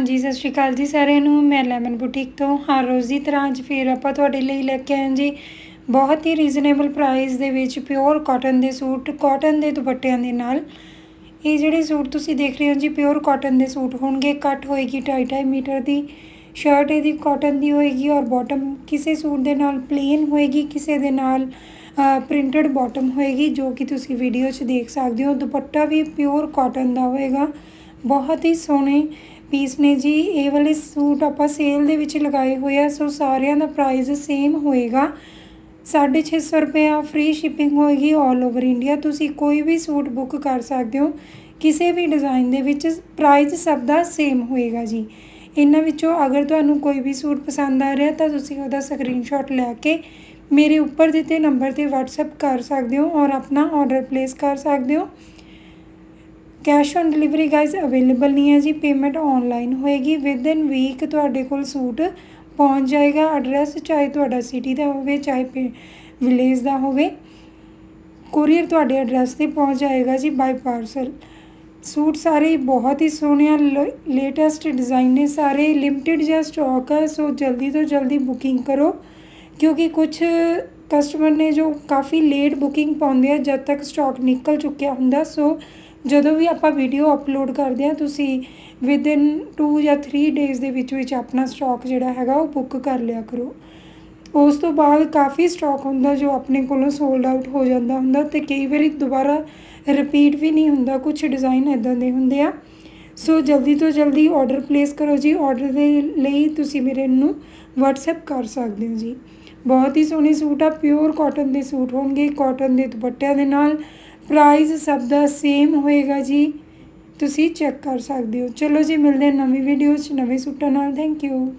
ਹਾਂਜੀ, ਸਤਿ ਸ਼੍ਰੀ ਅਕਾਲ ਜੀ ਸਾਰਿਆਂ ਨੂੰ। ਮੈਂ ਲੈਮਨ ਬੁਟੀਕ ਤੋਂ ਹਰ ਰੋਜ਼ ਦੀ ਤਰ੍ਹਾਂ ਅੱਜ ਫੇਰ ਆਪਾਂ ਤੁਹਾਡੇ ਲਈ ਲੈ ਕੇ ਆਏ ਹਾਂ ਜੀ। ਬਹੁਤ ਹੀ ਰੀਜ਼ਨੇਬਲ ਪ੍ਰਾਈਸ ਦੇ ਵਿੱਚ ਪਿਓਰ ਕਾਟਨ ਦੇ ਸੂਟ ਕਾਟਨ ਦੇ ਦੁਪੱਟਿਆਂ ਦੇ ਨਾਲ। ਇਹ ਜਿਹੜੇ ਸੂਟ ਤੁਸੀਂ ਦੇਖ ਰਹੇ ਹੋ ਜੀ ਪਿਓਰ ਕਾਟਨ ਦੇ ਸੂਟ ਹੋਣਗੇ। ਕੱਟ ਹੋਏਗੀ 2.5 ਮੀਟਰ ਦੀ ਸ਼ਰਟ ਇਹਦੀ ਕਾਟਨ ਦੀ ਹੋਏਗੀ ਔਰ ਬਾਟਮ ਕਿਸੇ ਸੂਟ ਦੇ ਨਾਲ ਪਲੇਨ ਹੋਏਗੀ, ਕਿਸੇ ਦੇ ਨਾਲ ਪ੍ਰਿੰਟਡ ਬਾਟਮ ਹੋਏਗੀ, ਜੋ ਕਿ ਤੁਸੀਂ ਵੀਡੀਓ 'ਚ ਦੇਖ ਸਕਦੇ ਹੋ। ਦੁਪੱਟਾ ਵੀ ਪਿਓਰ ਕਾਟਨ ਦਾ ਹੋਏਗਾ। ਬਹੁਤ ਹੀ ਸੋਹਣੇ ਪੀਸ ਨੇ ਜੀ। ਇਹ ਵਾਲੇ ਸੂਟ ਆਪਾਂ ਸੇਲ ਦੇ ਵਿੱਚ ਲਗਾਏ ਹੋਏ ਆ, ਸੋ ਸਾਰਿਆਂ ਦਾ ਪ੍ਰਾਈਸ ਸੇਮ ਹੋਏਗਾ। 650 ਰੁਪਏ ਫ੍ਰੀ ਸ਼ਿਪਿੰਗ ਹੋਏਗੀ 올 ਓਵਰ ਇੰਡੀਆ ਤੁਸੀਂ ਕੋਈ ਵੀ ਸੂਟ ਬੁੱਕ ਕਰ ਸਕਦੇ ਹੋ, ਕਿਸੇ ਵੀ ਡਿਜ਼ਾਈਨ ਦੇ ਵਿੱਚ ਪ੍ਰਾਈਸ ਸਭ ਦਾ ਸੇਮ ਹੋਏਗਾ ਜੀ। ਇਹਨਾਂ ਵਿੱਚੋਂ ਅਗਰ ਤੁਹਾਨੂੰ ਕੋਈ ਵੀ ਸੂਟ ਪਸੰਦ ਆ ਰਿਹਾ, ਤਾਂ ਤੁਸੀਂ ਉਹਦਾ ਸਕਰੀਨਸ਼ਾਟ ਲੈ ਕੇ ਮੇਰੇ ਉੱਪਰ ਦਿੱਤੇ ਨੰਬਰ ਤੇ WhatsApp ਕਰ ਸਕਦੇ ਹੋ ਔਰ ਆਪਣਾ ਆਰਡਰ ਪਲੇਸ ਕਰ ਸਕਦੇ ਹੋ। Cash on delivery guys available ਨਹੀਂ ਹੈ ਜੀ ਪੇਮੈਂਟ ਔਨਲਾਈਨ ਹੋਏਗੀ ਵਿਦ ਇਨ ਵੀਕ ਤੁਹਾਡੇ ਕੋਲ ਸੂਟ ਪਹੁੰਚ ਜਾਏਗਾ ਐਡਰੈਸ ਚਾਹੇ ਤੁਹਾਡਾ ਸਿਟੀ ਦਾ ਹੋਵੇ, ਚਾਹੇ ਵਿਲੇਜ ਦਾ ਹੋਵੇ ਕੋਰੀਅਰ ਤੁਹਾਡੇ ਐਡਰੈਸ ਤੇ ਪਹੁੰਚ ਜਾਏਗਾ ਜੀ ਬਾਈ ਪਾਰਸਲ ਸੂਟ ਸਾਰੇ ਬਹੁਤ ਹੀ ਸੋਹਣੇ ਆ ਲੇਟੈਸਟ ਡਿਜ਼ਾਈਨ ਨੇ ਸਾਰੇ ਲਿਮਟਿਡ ਜਿਹਾ ਸਟਾਕ ਹੈ ਸੋ ਜਲਦੀ ਤੋਂ ਜਲਦੀ ਬੁਕਿੰਗ ਕਰੋ, ਕਿਉਂਕਿ ਕੁਝ ਕਸਟਮਰ ਨੇ ਜੋ ਕਾਫੀ ਲੇਟ ਬੁਕਿੰਗ ਪਾਉਂਦੇ ਆ, ਜਦ ਤੱਕ ਸਟਾਕ ਨਿਕਲ ਚੁੱਕਿਆ ਹੁੰਦਾ, ਸੋ ਜਦੋਂ ਵੀ ਆਪਾਂ ਵੀਡੀਓ ਅਪਲੋਡ ਕਰਦੇ ਹਾਂ, ਤੁਸੀਂ ਵਿਦ ਇਨ 2 ਜਾਂ 3 ਡੇਜ਼ ਦੇ ਵਿੱਚ ਵਿੱਚ ਆਪਣਾ ਸਟਾਕ ਜਿਹੜਾ ਹੈਗਾ ਉਹ ਬੁੱਕ ਕਰ ਲਿਆ ਕਰੋ। ਉਸ ਤੋਂ ਬਾਅਦ ਕਾਫੀ ਸਟਾਕ ਹੁੰਦਾ ਜੋ ਆਪਣੇ ਕੋਲੋਂ ਸੋਲਡ ਆਊਟ ਹੋ ਜਾਂਦਾ ਹੁੰਦਾ ਤੇ ਕਈ ਵਾਰੀ ਦੁਬਾਰਾ ਰਿਪੀਟ ਵੀ ਨਹੀਂ ਹੁੰਦਾ ਕੁਝ ਡਿਜ਼ਾਈਨ ਇਦਾਂ ਦੇ ਹੁੰਦੇ ਆ। ਸੋ ਜਲਦੀ ਤੋਂ ਜਲਦੀ ਆਰਡਰ ਪਲੇਸ ਕਰੋ ਜੀ। ਆਰਡਰ ਦੇ ਲਈ ਤੁਸੀਂ ਮੇਰੇ ਨੂੰ WhatsApp ਕਰ ਸਕਦੇ ਹੋ ਜੀ। ਬਹੁਤ ਹੀ ਸੋਹਣੇ ਸੂਟ ਆ ਪਿਓਰ ਕਾਟਨ ਦੇ ਸੂਟ ਹੋਣਗੇ ਕਾਟਨ ਦੇ ਦੁਪੱਟਿਆਂ ਦੇ ਨਾਲ। ਪ੍ਰਾਈਜ਼ ਸਭ ਦਾ ਸੇਮ ਹੋਏਗਾ ਜੀ। ਤੁਸੀਂ ਚੈੱਕ ਕਰ ਸਕਦੇ ਹੋ। ਚਲੋ ਜੀ, ਮਿਲਦੇ ਹਾਂ ਨਵੀਂ ਵੀਡੀਓ 'ਚ, ਨਵੇਂ ਸੂਟਾਂ ਨਾਲ। Thank you